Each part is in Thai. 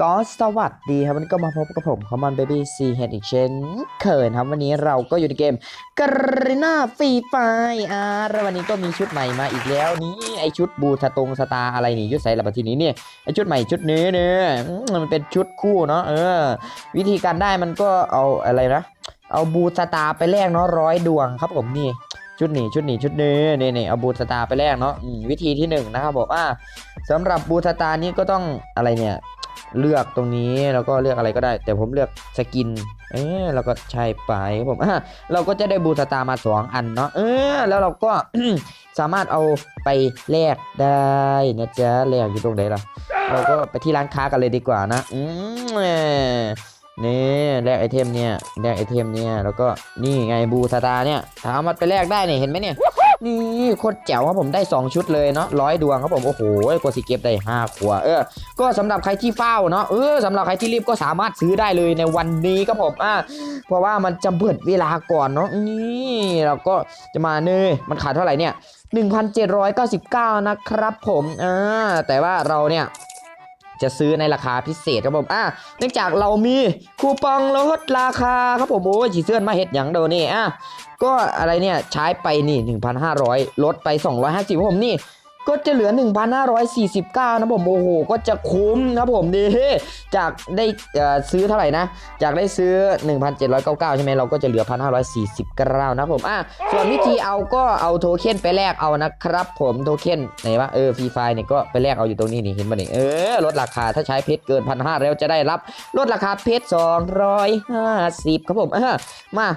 ก็สวัสดีครับวันนี้ก็มาพบกับผมคอมมอนเบบี้ซีเฮดอีกเช่นเคยนครับวันนี้เราก็อยู่ในเกมกรีน่าฟรีไฟอ่าแล้ววันนี้ก็มีชุดใหม่มาอีกแล้วนี่ไอชุดบูทาตรงสตาอะไรนี่ยุดใส่ระบาทีนี้เนี่ยไอชุดใหม่ชุดนี้เนี่ยมันเป็นชุดคู่เนาะเออ วิธีการได้มันก็เอาอะไรนะเอาบูสตาไปแลกเนาะร้อยดวงครับผมนี่ชุดนี้ชุดนี้ชุดนี้นี่นี่เอาบูสตาไปแลกเนาะวิธีที่หนึ่งนะครับบอกว่าสำหรับบูสตานี้ก็ต้องอะไรเนี่ย เลือกตรงนี้แล้วก็เลือกอะไรก็ได้ แต่ผมเลือกสกิน เออเราก็ใช่ไปครับผมอะเราก็จะได้บูสตามาสองอันเนาะเออแล้วเราก็สามารถเอาไปแลกได้นะจ๊ะแลกอยู่ตรงไหนล่ะเราก็ไปที่ร้านค้ากันเลยดีกว่านะอืม นี่แลกไอเทมเนี่ยแลกไอเทมเนี่ยแล้วก็นี่ไงบูสตาเนี่ยถามมันไปแลกได้เนี่ยเห็นไหมเนี่ยนี่โคตรแจ๋วครับผมได้ 2 ชุดเลยเนาะร้อยดวงครับผมโอ้โหกว่าสิเก็บได้5ขวเออก็สำหรับใครที่เฝ้าเนาะเออสำหรับใครที่รีบก็สามารถซื้อได้เลยในวันนี้ครับผมอ่าเพราะว่ามันจะเบิดเวลาก่อนเนาะนี่เราก็จะมาเนยมันขาดเท่าไหร่เนี่ย1,799 นะครับผมอ่าแต่ว่าเราเนี่ย จะซื้อในราคาพิเศษครับผมอะเนื่องจากเรามีคูปองลดราคาครับผมโอ้ยฉีเสื้อมาเห็ดอย่างเดียวนี่อะก็อะไรเนี่ยใช้ไปนี่ 1,500 ลดไป 250ครับผมนี่ ก็จะเหลือ 1,549 นะผมโอ้โห ก็จะคุ้มครับผมดีจากได้ซื้อเท่าไหร่นะ จากได้ซื้อ 1,799 ใช่ไหมเราก็จะเหลือ 1,549 นะผมอะส่วนวิธีเอาก็เอาโทเค็นไปแลกเอานะครับ ผมโทเค็นไหนวะเออฟรีไฟเนี่ยก็ไปแลกเอาอยู่ตรงนี้นี่เห็นป่ะนี่เออลดราคาถ้าใช้เพชรเกิน 1,500 แล้วจะได้รับลดราคาเพชร 250 ครับผมอะมา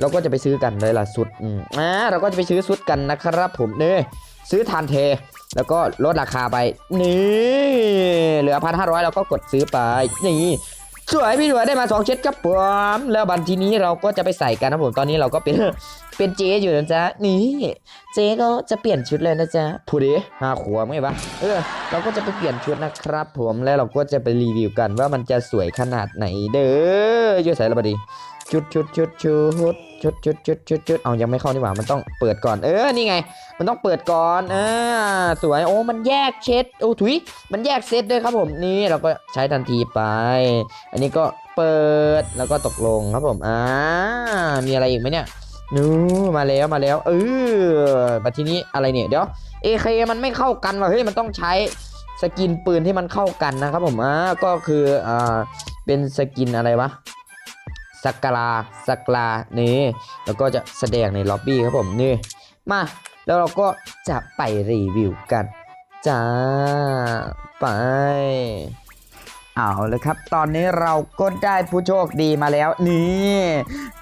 เราก็จะไปซื้อกันเลยล่ะสุดอ่าเราก็จะไปซื้อสุดกันนะครับผมเนี่ย ซื้อทานเท แล้วก็ลดราคาไปนี่เหลือพันห้าร้อยเราก็กดซื้อไปนี่สวยพี่สวยได้มาสองเช็ดครับผมแล้วบันทีนี้เราก็จะไปใส่กันนะผมตอนนี้เราก็เป็นเป็นเจอยู่นะจ๊ะนี่เจก็จะเปลี่ยนชุดเลยนะจ๊ะผู้ดีห้าขวบไงปะเออเราก็จะไปเปลี่ยนชุดนะครับ ผมแล้วเราก็จะไปรีวิวกันว่ามันจะสวยขนาดไหนเด้อเยอะใส่ระบดีชุดชุดชุดชุดชุดชุดชุดชุดชุดเอายังไม่เข้านี่หว่ามันต้องเปิดก่อน เออ นี่ไง มันต้องเปิดก่อนอ่าสวย โอ้ มันแยกเช็ด โอ้ ถุย มันแยกเซตด้วยครับผม นี่เราก็ใช้ทันทีไป อันนี้ก็เปิด แล้วก็ตกลงครับผม อ่า มีอะไรอีกไหมเนี่ยนู้มาแล้วมาแล้ว เออมาทีนี้อะไรเนี่ย เดี๋ยว AK มันไม่เข้ากันว่ะ เฮ้ย มันต้องใช้สกินปืนที่มันเข้ากันนะครับผม อ่า ก็คือ อ่า เป็นสกินอะไรวะ สักลาสักกลานี่แล้วก็จะแสดงในล็อบบี้ครับผมนี่มาแล้วเราก็จะไปรีวิวกันจ้าไป เอาเลยครับ ตอนนี้เราก็ได้ผู้โชคดีมาแล้วนี่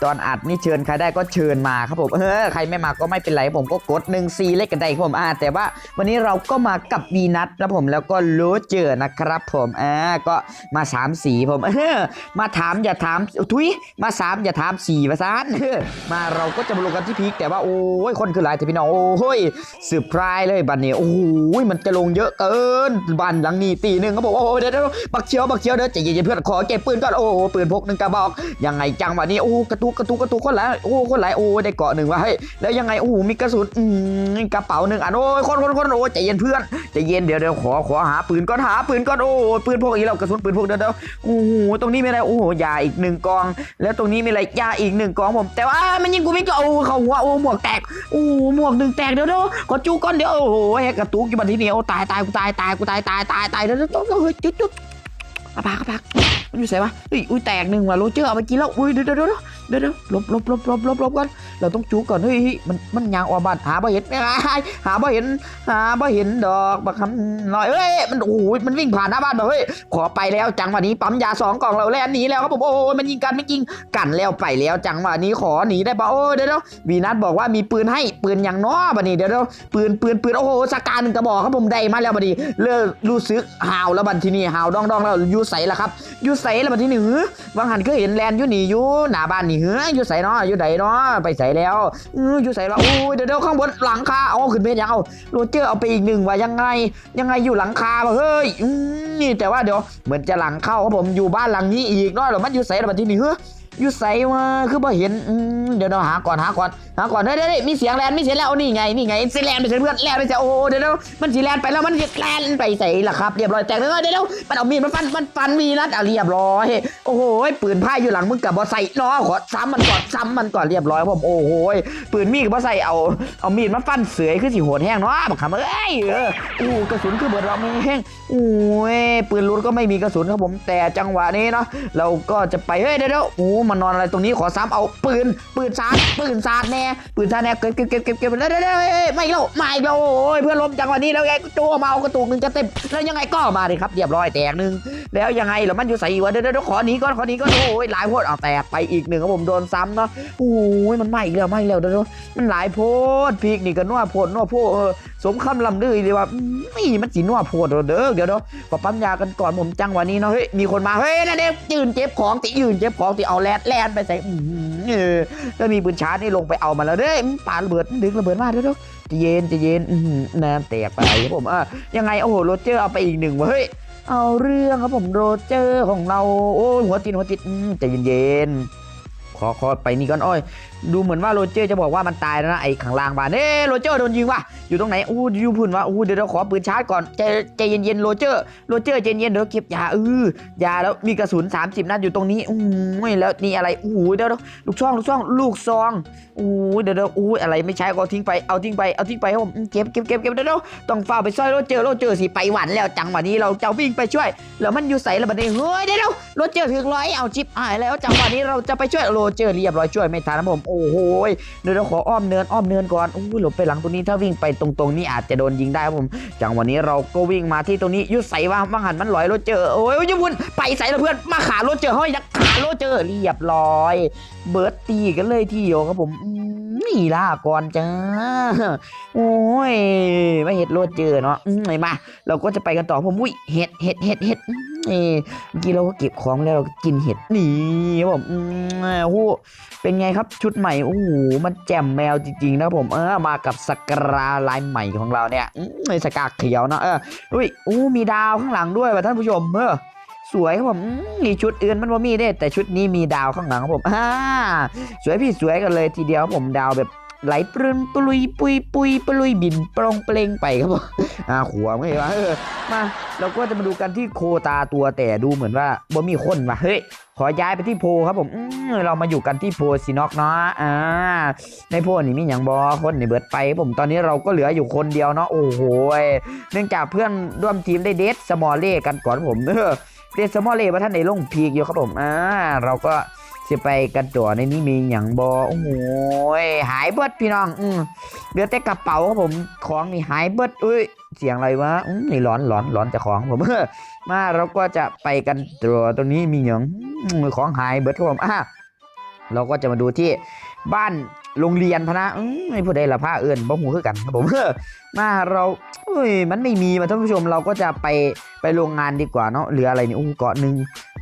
ตอนอัดนี่เชิญใครได้ก็เชิญมาครับผมเออใครไม่มาก็ไม่เป็นไรผมก็กด1 4เล็กกันได้ครับผมอ่าแต่ว่าวันนี้เราก็มากับวีนัทนะผมแล้วก็รู้เจอนะครับ ผมอ่าก็มาสามสีผมเออมาถามอย่าถามทุยมาสามอย่าถามสี่ภาษามาเราก็จะมาลงกันที่พีคแต่ว่าโอ้ยคนคือหลายแต่พี่น้องโอ้ยสืบพรายเลยบันนี้โอ้ยมันจะลงเยอะเกินบันหลังนี้ตีหนึ่งเขาบอกว่าโอ้ยเดี๋ยวเดี๋ยวบักเชียวบักเชียวเด้อใจเย็นๆเพื่อนขอเก็บปืนก่อนโอ้โหปืนพกหนึ่งกระบอกยังไงจังวะนี้โอ้กระตุกกระตุกกระตุกคนละโอ้คนหลโอ้ได้เกาะหนึ่งวะเฮ้ยแล้วยังไงโอ้มีกระสุนอืมกระเป๋าหนึ่งอันโอ้ยคนคนคนโอ้ใจเย็นเพื่อนใจเย็นเดี๋ยวเดี๋ยวขอขอหาปืนก่อนหาปืนก่อนโอ้ปืนพกอีกแล้วกระสุนปืนพกเดี๋ยวเดี๋ยวโอ้โหตรงนี้มีอะไรโอ้โหยาอีกหนึ่งกอง แล้วตรงนี้มีอะไรยาอีกหนึ่งกองผม แต่ว่ามันยิงกูไม่ก็โอ้เขาหัวโอ้หมวกแตกโอ้หมวกหนึ่งแตกเดี๋ยวเดี๋ยวขอจูก้อนเดี๋ยวโอ้โหแฮกกระตุกอยู่บันที่นี่โอ้ตายตายกูตายตายกูตายตายตายตายเดี๋ยวเดี๋ยวเดี๋ยวเฮ้ยจุดจุด 阿爸，阿爸 มันอยู่ไหนวะเฮ้ยอุ้ยแตกหนึ่งว่ะโรเจอร์เอาไปกินแล้วอุ้ยเดี๋ยวเดี๋ยวเดี๋ยวเดี๋ยวเดี๋ยวลบลบลบลบลบลบก่อนเราต้องจูก่อนเฮ้ยมันมันยางออบานหาบ่เห็นหาบ่เห็นหาบ่เห็นดอกบักคำน้อยเอ้ยมันโอ้โหมันวิ่งผ่านหน้าบ้านแบบเฮ้ยขอไปแล้วจังหวะนี้ปั๊มยาสองกล่องเราแล่นหนีแล้วครับผมโอ้ยมันยิงกันไม่ยิงกันแล้วไปแล้วจังหวะนี้ขอหนีได้ปะโอ้ยเดี๋ยวเดี๋ยววีนัทบอกว่ามีปืนให้ปืนอย่างน้อบัดนี้เดี๋ยวเดี๋ยวปืนปืนปืนโอ้โหสกาหนึ่งกระบอกครับผมได้มาแล้วบัดนี้เลิกรู้สึกหาวแล้วบัดทีนี้หาวดองดองแล้วยูใสแล้วครับยูใใสแล้วบัดที่นี่หือวางหันก็เห็นแลนอยู่นี่อยู่หน้าบ้านนี่หืออยูใสเนาะอยู่ไหนเนาะไปใส่แล้วอืออยู่ใส่แล้วโอ้ยเดี๋ยวเดี๋ยวข้างบนหลังคาเอาขึ้นเพชรยังเอาโรเจอร์เอาไปอีกหนึ่งว่ายังไง ยังไงอยู่หลังคาวะเฮ้ยนี่แต่ว่าเดี๋ยวเหมือนจะหลังเข้าครับผมอยู่บ้านหลังนี้อีกเนาะหรือมันอยู่ใส่ระบัดที่นี่เฮ้ย อยู่ใส่มาคือบ่เห็นเดี๋ยวเราหาก่อนหาก่อนหาก่อนเฮ้ยเฮ้ยเฮ้ยมีเสียงแลนมีเสียงแล้วนี่ไงนี่ไงเสียงแลนไปเสียเพื่อนแลนไปเสียโอ้เดี๋ยวมันสีแลนไปแล้วมันแลนไปใส่ละครับเรียบร้อยแตกเลยเดี๋ยวเดี๋ยวมันเอามีดมันฟันมันฟันมีนัดอะเรียบร้อยโอ้โหปืนพ่ายอยู่หลังมึงกับบอใส่เนาะขอซ้ำมันก่อนซ้ำมันก่อนเรียบร้อยผมโอ้โหปืนมีดกับบอใส่เอาเอามีดมาฟันเสือยคือสิโหดแห้งเนาะบักคำเอ้ยเอออู้กระสุนคือเบิดเราไม่แห้งโอ้ยปืนลุ้นก็ไม่มีกระสุนครับผมแต่จังหวะนี้เนาะเราก็จะไปเฮ้ยเดี๋ยวเดี๋ยวโอ้มันอนอะไรตรงนี้ขอซ้ำเอาปืนปืนซาดปืนซาดแน่ปืนซาดแน่เก็บเก็บเก็บเก็บเก็บแล้วเดี๋ยวเดี๋ยวไม่อีกแล้วมาอีกแล้วโอ้ยเพื่อนล้มจังหวะนี้แล้วไงโจมาเอากระตุกหนึ่งจะเต็มแล้วยังไงก็มาเลยครับเรียบร้อยแตกหนึ่งแล้วยังไงเหรอมันอยู่ใส่วะเดี๋ยวเดี๋ยวขอหนีก่อนขอหนีก่อนโอ้ยหลายโพดเอาแตกไปอีกหนึ่งครับผมโดนซ้ำเนาะโอ้ยมันไมาอีกแล้วมาอีกแล้วเดี๋ยวเดี๋ยวมันหลายโพดพีกนี่ก็นัวโพดนัวโพดเออสมคำลำลือเลยว่าอืมนี่มันสีนัวโพดเด้อเด้อเดี๋ยวเดี๋ยวขอปั๊มยากันก่อนผมจังหวะนี้เนาะเฮ้ยมีคนมาเฮ้ยนั่นเด็กยืนเจ็บของติยืนเจ็บของติเอาแลดแลนไปใส่อืมเออแล้วมีปืนชาร์จนี่ลงไปเอามาแล้วเด้ยปาระเบิดดึงระเบิดมาเดี๋ยวเดี๋ยวใจะเย็นจะเย็นน้ำแตกไปครับผมอะยังไงโอ้โหโรเจอร์เอาไปอีกหนึ่งเว้ยเฮ้ยเอาเรื่องครับผมโรเจอร์ของเราโอ้หัวติดหัวติดอืมใจเย็นๆ ขอขอไปนี่ก่อนอ้อย ดูเหมือนว่าโรเจอร์จะบอกว่ามันตายแล้วนะไอ้ข้างล่างบ้านเอ้โรเจอร์โดนยิงว่ะอยู่ตรงไหนอู้ยูพุ่นว่ะอู้เดี๋ยวเราขอปืนชาร์จก่อนใจใจเย็นๆโรเจอร์โรเจอร์ใจเย็นเดี๋ยวเก็บยาเออยาแล้วมีกระสุน 30 นัดอยู่ตรงนี้อู้ยแล้วนี่อะไรอู้เดี๋ยวลูกช่องลูกช่องลูกซองอู้เดี๋ยวอู้อะไรไม่ใช้ก็ทิ้งไปเอาทิ้งไปเอาทิ้งไปผมเก็บเก็บเก็บเก็บเดี๋ยวต้องฝ้าไปซอยโรเจอร์โรเจอร์สิไปหวันแล้วจังหวะนี้เราจะวิ่งไปช่วยแล้วมันอยู่ใส่ระเบิดเฮ้ยเดี๋ยวโรเจอร์ถึงร้อยเอาชิปหายแล้วจังหวะนี้เราจะไปช่วยโรเจอร์เรียบร้อยช่วยไม่ทันนะผม โอ้โหเดี๋ยวเราขออ้อมเนินอ้อมเนินก่อนอู้หลบไปหลังตรงนี้ถ้าวิ่งไปตรงๆนี่อาจจะโดนยิงได้ครับผมจังวันนี้เราก็วิ่งมาที่ตรงนี้ยุดใส่ว่าว่างหันมันลอยรถเจอโอ้ยยุบุญไปใส่ล้วเพื่อนมาขารถเจอเฮ้ยนักขารถเจอเรียบร้อย เบิร์ตตีกันเลยที่เดียวครับผมนี่ล่าก่อนจ้าโอ้ยไม่เห็ดรถเจอเนาะอืมไหนมา เราก็จะไปกันต่อผมอุ้ยเห็ดเห็ดเห็ดเห็ด นี่เมื่อกี้เราก็เก็บของแล้วเราก็กินเห็ดนี่ผมอืมโอ้โหเป็นไงครับชุดใหม่โอ้โหมันแจ่มแมวจริงๆนะผมเออมากับสกราลายใหม่ของเราเนี่ยอืมในสกาเขียวนอะเอออุ้ยอู้มีดาวข้างหลังด้วยว่ะท่านผู้ชมเออสวยครับผมมีชุดอื่นมันว่ามีได้แต่ชุดนี้มีดาวข้างหลังครับผมอ่าสวยพี่สวยกันเลยทีเดียวครับผมดาวแบบ ไหลปรึนปลุยปุยปุยปลุยบินปลงเปลงไปครับผมอ่าขวไม่เห็นว่าเออมาเราก็จะมาดูกันที่โคตาตัวแต่ดูเหมือนว่าบ่มีคนว่ะเฮ้ยขอย้ายไปที่โพครับผมอืมเรามาอยู่กันที่โพซินอกเนาะอ่าในโพนี่มีอย่างบอคนในเบิดไปผมตอนนี้เราก็เหลืออยู่คนเดียวเนาะโอ้โหยเนื่องจากเพื่อนร่วมทีมได้เดทสมอลเล่กันก่อนผมเออเดทสมอลเล่ว่าท่านในลงพีกอยู่ครับผมอ่าเราก็ จะไปกันจ่อในนี้มีอย่างบอโอ้โหหายเบิดพี่น้อง อืมเหลือแต่กระเป๋าครับผมของนี่หายเบิดอุ้ยเสียงอะไรวะอืมนี่ร้อนร้อนร้อนจากของผมมาเราก็จะไปกันตัวตรงนี้มีอย่างอของหายเบิดครับผมอะเราก็จะมาดูที่บ้านโรงเรียนพนะอืมไม่พูดได้ละผ้าเอื่นบ่หูคือกันครับผมมาเราเอ้ยมันไม่มีมาท่านผู้ชมเราก็จะไปไปโรงงานดีกว่าเนาะเหลืออะไรนี่อู้เกาะหนึ่ง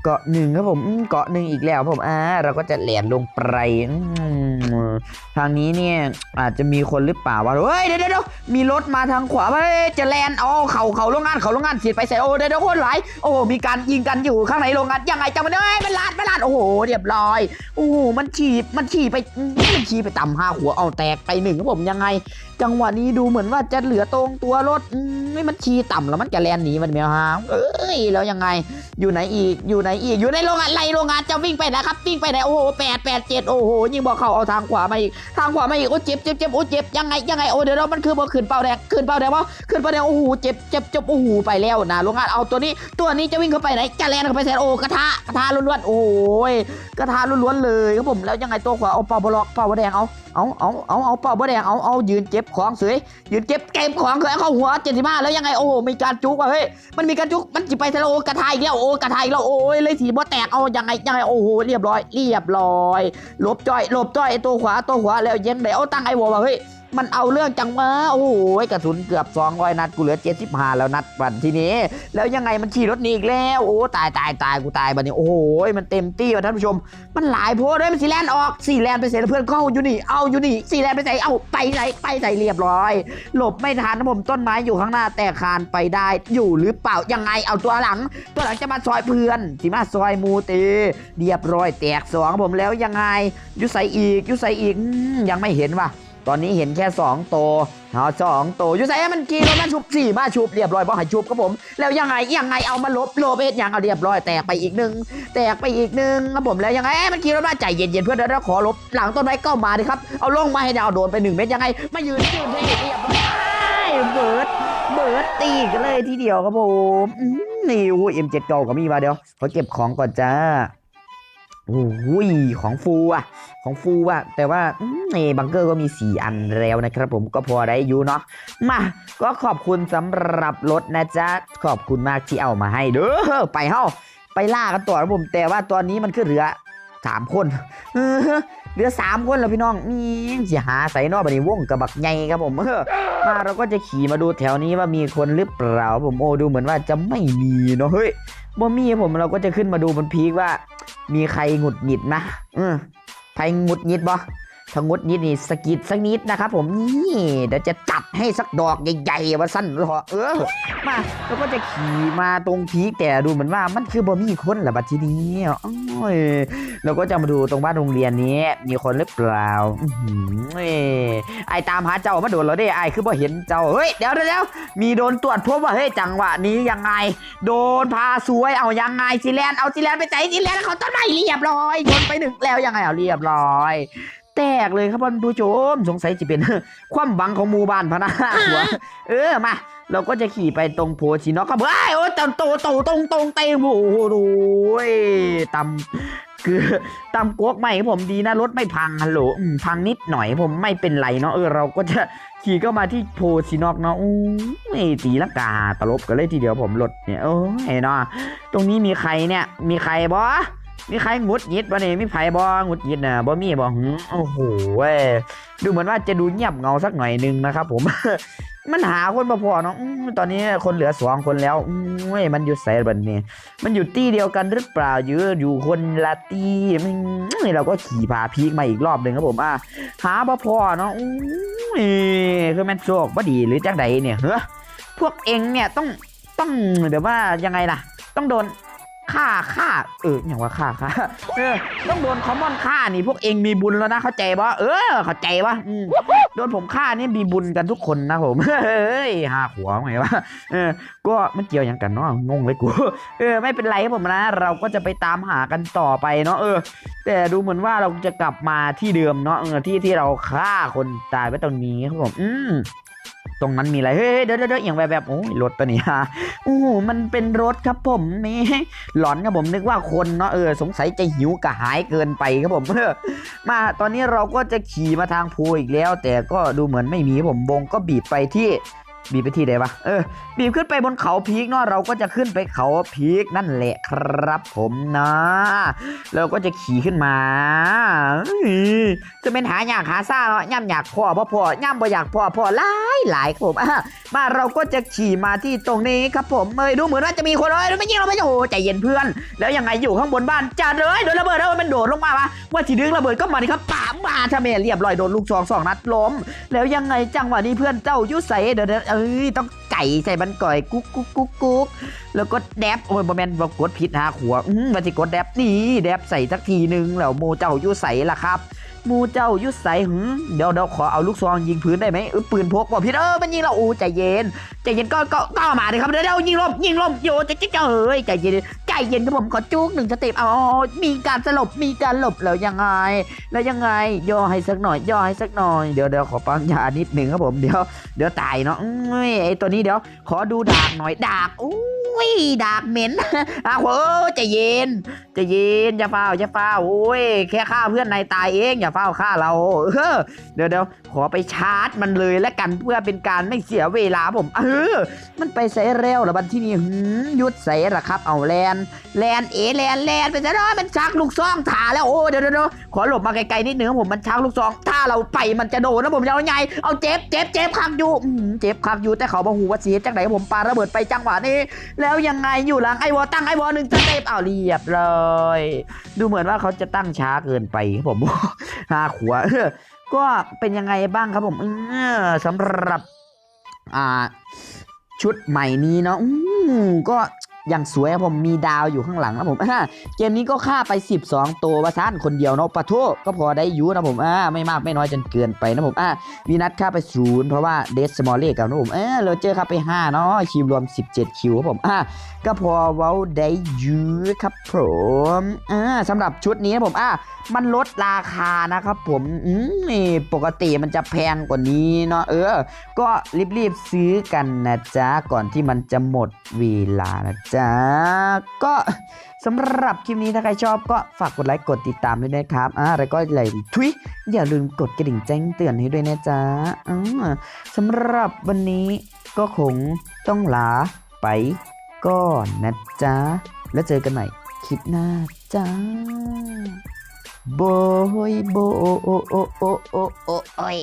เกาะหนึ่งครับผมเกาะหนึ่งอีกแล้วผมอ่าเราก็จะแหลนลงไปทางนี้เนี่ยอาจจะมีคนหรือเปล่าวะเฮ้ยเดี๋ยวเดี๋ยวมีรถมาทางขวาเฮ้ยจะแลนเอาเขาเขาโรงงานเขาโรงงานเสียดไปใส่โอ้เดี๋ยวเดี๋ยวคนหลายโอ้โหมีการยิงกันอยู่ข้างในโรงงานยังไงจังมันเอ้ยมันลาดมันลาดโอ้โหเรียบร้อยโอ้โหมันฉีบมันฉี่ไปมันฉี่ไปต่ำห้าหัวเอาแตกไปหนึ่งครับผมยังไง จังหวะนี้ดูเหมือนว่าจะเหลือตรงตัวรถไม่มันฉี่ต่ำแล้วมันจะแลนหนีมันแมวหาเอ้ยแล้วยังไงอยู่ไหนอีกอยู่ไหนอีกอยู่ในโรงงานไรโรงงานจะวิ่งไปนะครับวิ่งไปไหนโอ้โหแปดแปดเจ็ดโอ้โหยิงบอกเขาเอาทางขวามาอีกทางขวามาอีกโอ้เจ็บเจ็บเจ็บโอ้เจ็บยังไงยังไงโอ้เดี๋ยวเรามันคือบ่ขึ้นเป้าแดงขึ้นเป้าแดงวะขึ้นเป้าแดงโอ้โหเจ็บเจ็บเจ็บโอ้โหไปแล้วนะโรงงานเอาตัวนี้ตัวนี้จะวิ่งเข้าไปไหนจะแลนเข้าไปแทนโอ้กระทะกระทะล้วนๆโอ้ยกระทะล้วนๆเลยครับผมแล้วยังไงตัวขวาเอาเป้าบล็อกเป้าแดงเอาเอาเอาเอาเอาเป้าบแดงเอาเอายืนเจ็บของสวยยืนเจ็บเก็บของเคยเข้าหัวเจ็ดสิบห้าแล้วยังไงโอ้โหมีการจุกว่ะเฮ้ยมันมีการจุกมันจิไปทะเลกระทายอีกแล้วโอ้กระทายแล้วโอ้ยเลยสีบ่แตกเอายังไงยังไงโอ้โหเรียบร้อย เรียบร้อยหลบจ้อยหลบจ้อยไอตัวขวาตัวขวาแล้วยังไงเอาตั้งไอ้วอว่ะเฮ้ย มันเอาเรื่องจังวะโอ้โหกระสุนเกือบ200นัดกูเหลือ75แล้วนัดวันทีนี้ แล้วยังไงมันขี่รถหนีอีกแล้วโอ้ตายตายตายกูตายบัดนี้โอ้โหมันเต็มที่ว่ะท่านผู้ชม มันหลายโพสเลยมันสีแลนออกสีแลนไปเสร็จเพื่อนก็เอาอยู่นี่เอาอยู่นี่สีแลนไปใส่เอาไปไหนไปใส่เรียบร้อย หลบไม่ทันนะผมต้นไม้อยู่ข้างหน้าแต่คานไปได้อยู่หรือเปล่ายังไงเอาตัวหลัง ตัวหลังจะมาซอยเพื่อนสิมาซอยมูเตเรียบร้อยแตกสองผมแล้วยังไงยุใส่อีกยุใส่อีกยังไม่เห็นว่ะ ตอนนี้เห็นแค่สองโตวเอาสองโตวยุใส่มันกี่แล้วมาชุบสี่มาชุบเรียบร้อยบอกให้ชุบครับผม แล้วยังไงยังไงเอามาลบโลบเอ็ดยังเอาเรียบร้อยแตกไปอีกหนึ่งแตกไปอีกหนึ่งครับผมแล้วยังไงเอ๊ะมันขี่รถมาใจเย็นๆเพื่อนเดี๋ยวเราขอลบหลังต้นไม้ก็มาดิครับเอาลงมาให้ดาวโดนไปหนึ่งเม็ดยังไงมายืนยืนให้เรียบร้อยเบิร์ดเบิร์ดตีกันเลยทีเดียวครับผมนี่โอ้เอ็มเจ็ดเก่าก็มีมาเดี๋ยวขอเก็บของก่อนจ้า อ้ยของฟูอะของฟูอะแต่ว่าอืมในบังเกอร์ก็มี 4 อันแล้วนะครับผมก็พอได้อยู่เนาะมาก็ขอบคุณสำหรับรถนะจ๊ะ ขอบคุณมากที่เอามาให้เด้อไปเฮ้าไปล่ากันต่อครับผม แต่ว่าตอนนี้มันคือเหลือสามคนเหลือสามคนแล้วพี่น้องนี่สิหาใส่นอกบันนี้วงกับบักใหญ่ครับผมเออมาเราก็จะขี่มาดูแถวนี้ว่ามีคนหรือเปล่าผมโอ้ดูเหมือนว่าจะไม่มีเนาะเฮ้ยบ่มีครับผมเราก็จะขึ้นมาดูบนพีกว่า มีใครหงุดหงิดนะเออใครหงุดหงิดบ่ ถ้าหงุดหงิดนี่สกิดสักนิดนะครับผมนี่เดี๋ยวจะจัดให้สักดอกใหญ่ๆว่าสั้นหรอเออมาแล้วก็จะขี่มาตรงพีคแต่ดูเหมือนว่ามันคือบ่มีคนแหละบัดทีนี้โอ้ยเราก็จะมาดูตรงบ้านโรงเรียนนี้ มีคนหรือเปล่าอื้อหือเอ้ยไอตามหาเจ้ามาโดนเราได้ไอคือบ่เห็นเจ้าเฮ้ยเดี๋ยวเดี๋ยวมีโดนตรวจพบว่าเฮ้ยจังหวะนี้ยังไง โดนพาสวยเอายังไงซีแลนเอาซีแลนไปใจซีแลนเขาต้นไม้เรียบร้อยชนไปหนึ่งแล้วยังไงเอาเรียบร้อย แตกเลยครับท่านผู้ชมสงสัยจะเป็น ความบังของหมู่บ้านพะนะหัวเออมา เราก็จะขี่ไปตรงโพชินอกครับเฮ้ยโอ้ยตำโตโตตรงตรงเตะโอ้โหดูยตำคือตำกวกใหม่ผมดีนะรถไม่พังฮัลโหลอืมพังนิดหน่อยผมไม่เป็นไรเนาะเออเราก็จะขี่เข้ามาที่โพชินอกเนาะอู้ยตีลังกาตลบกันเลยทีเดียวผมรถเนี่ยโอ้ยเนาะตรงนี้มีใครเนี่ย มีใครบอ มีใครหงุดหงิดบ่เนี่ยมีไผบ่หงุดหงิดน่ะบ่มีบ่หืมโอ้โหเว้ยดูเหมือนว่าจะดูเงียบเงาสักหน่อยหนึงนะครับผม มันหาคนพอเนาะอืมตอนนี้คนเหลือสองคนแล้วอืมเว้ยมันอยู่ไสบัดนี้มันอยู่ตี้เดียวกันหรือเปล่าอยู่อยู่คนละตี้อืมเราก็ขี่พาพีกมาอีกรอบหนึ่งครับผมอะหาบ่พอเนาะอืมคือแมนโชคบ่ดีหรือจังใดเนี่ยเฮ้อพวกเองเนี่ยต้องต้องแบบว่ายังไงล่ะ ต้องโดน ฆ่าฆ่าเอออย่างว่าฆ่าฆ่าเออต้องโดนคอมมอนฆ่านี่พวกเองมีบุญแล้วนะเข้าใจปะเออ เข้าใจปะอืมโดนผมฆ่านี่มีบุญกันทุกคนนะผมเฮ้ยหาหัวไงวะเออ ก็มันเกี่ยวอย่างกันเนาะงงเลยกูเออ ไม่เป็นไรครับผมนะ เราก็จะไปตามหากันต่อไปเนาะเออ แต่ดูเหมือนว่าเราจะกลับมาที่เดิมเนาะเออที่ที่เราฆ่าคนตายไว้ตรงนี้ครับผม อืม ตรงนั้นมีอะไร เฮ้ยเดี๋ยวเดี๋ยวเดี๋ยวอย่างแบบแบบโอ้ยรถตัวนี้ฮะโอ้โหมันเป็นรถครับผมนี่หลอนครับผมนึกว่าคนเนาะเออสงสัยจะหิวกระหายเกินไปครับผมเออมาตอนนี้เราก็จะขี่มาทางภูอีกแล้ว แต่ก็ดูเหมือนไม่มีผมวงก็บีบไปที่ บีบไปที่ไหนวะ เออ บีบขึ้นไปบนเขาพีกเนาะ เราก็จะขึ้นไปเขาพีกนั่นแหละครับผมนะ เราก็จะขี่ขึ้นมา จะเป็นหาอยากหาซ่าเนาะย่ำอยากพ่อพ่อพ่อย่ำบ่อยากพ่อพ่อหลายหลายครับผมอะมาเราก็จะขี่มาที่ตรงนี้ครับผมเอ้ยดูเหมือนว่าจะมีคนเอ้ยไม่ยิงเราไม่โอ้โหใจเย็นเพื่อน แล้วยังไงอยู่ข้างบนบ้านจัดเลยโดนระเบิดแล้วมันโดดลงมาวะว่าทีดึงระเบิดก็มาดิครับปา มมาทำไมเรียบร้อยโดนลูกซองสองนัดล้ม แล้วยังไงจังหวะนี้เพื่อนเจ้ายุใส่เดี๋ยวเอ้ยต้องไก่ใส่มันก่อยกุ๊กกุ๊กกุ๊กกุ๊กแล้วก็แดบโอ้ยบอแมนบอกกดผิดหาขัวอืมมาสิกดแดบนี่แดบใส่สักทีนึงแล้วโมเจ้ายุใส่ล่ะครับมูเจ้ายุดใส่หืมเดี๋ยวเดี๋ยวขอเอาลูกซองยิงพื้นได้ไหมเออปืนพกบอกพี่เออมันยิงเราอู้ใจเย็นใจเย็นก็ก็ก็มาเลยครับเดี๋ยวเดายิงลมยิงลมโยจะจะจะเฮ้ยใจเย็น ใจเย็นครับผมขอจุกหนึ่งสเต็ปเอามีการสลบมีการหลบแล้วยังไง แล้วยังไง ย่อให้สักหน่อย ย่อให้สักหน่อย เดี๋ยวเดี๋ยวขอปั๊มยานิดหนึ่งครับผมเดี๋ยวเดี๋ยวตายเนาะอุ้ยไอตัวนี้เดี๋ยว ขอดูดากหน่อยดากอุ้ยดากเหม็นอ้าวเออใจเย็นใจะเย็นอย่าเฝ้าอย่าเฝ้าโอ้ยแค่ฆ่าเพื่อนนายตายเองอย่าเฝ้าฆ่าเราเออเดี๋ยวเดี๋ยวขอไปชาร์จมันเลยและกันเพื่อเป็นการไม่เสียเวลาผมเออมันไปใส่เร็วแล้วบันที่นี่หืมยุดใส่ละครับ เอาแลนแลนเอแลนแลนไปซะเนาะมันชักลูกซองถ่าแล้วโอ้เดี๋ยวเดี๋ยวขอหลบมาไกลๆนิดนึงครับผมมันชักลูกซอง ถ้าเราไปมันจะโดนนะผมจะเอาไงเอาเจ็บเจ็บเจ็บคักอยู่เจ็บคักอยู่แต่เขาบอกหูว่าเสียจังไหนผมปาระเบิดไปจังหวะนี้ แล้วยังไงอยู่หลังไอวอตั้งไอวอหนึ่งสเต็ปเอาเรียบร้อยดูเหมือนว่าเขาจะตั้งช้าเกินไปครับผมหาขวาก็เป็นยังไงบ้างครับผมสำหรับ อ่าชุดใหม่นี้เนาะก็ อย่างสวยครับผมมีดาวอยู่ข้างหลังนะผมอ่าเกมนี้ก็ฆ่าไป 12 ตัววาซานคนเดียวเนาะปะโทก็พอได้ยูนะผมอ่าไม่มากไม่น้อยจนเกินไปนะผมอ่าวีนัทฆ่าไปศูนย์เพราะว่าเดสสมอลเล่กับนะผมเออเราเจอฆ่าไป5เนาะคิวรวม 17 คิวครับผมอ่าก็พอเว้าได้ยูครับผมอ่าสำหรับชุดนี้นะผมอ่ามันลดราคานะครับผมอืมนี่ปกติมันจะแพงกว่านี้เนาะเออ ก็รีบๆซื้อกันนะจ๊ะก่อนที่มันจะหมดเวลานะจ๊ะก็สำหรับคลิปนี้ถ้าใครชอบก็ฝากกดไลค์กดติดตามด้วยนะครับอ่าแล้วก็อะไรทุยอย่าลืมกดกระดิ่งแจ้งเตือนให้ด้วยนะจ๊ะอ่าสำหรับวันนี้ก็คงต้องลาไปก่อนนะจ๊ะ แล้วเจอกันใหม่คลิปหน้าจ้าโบยโบโอโอโอโอโอโอย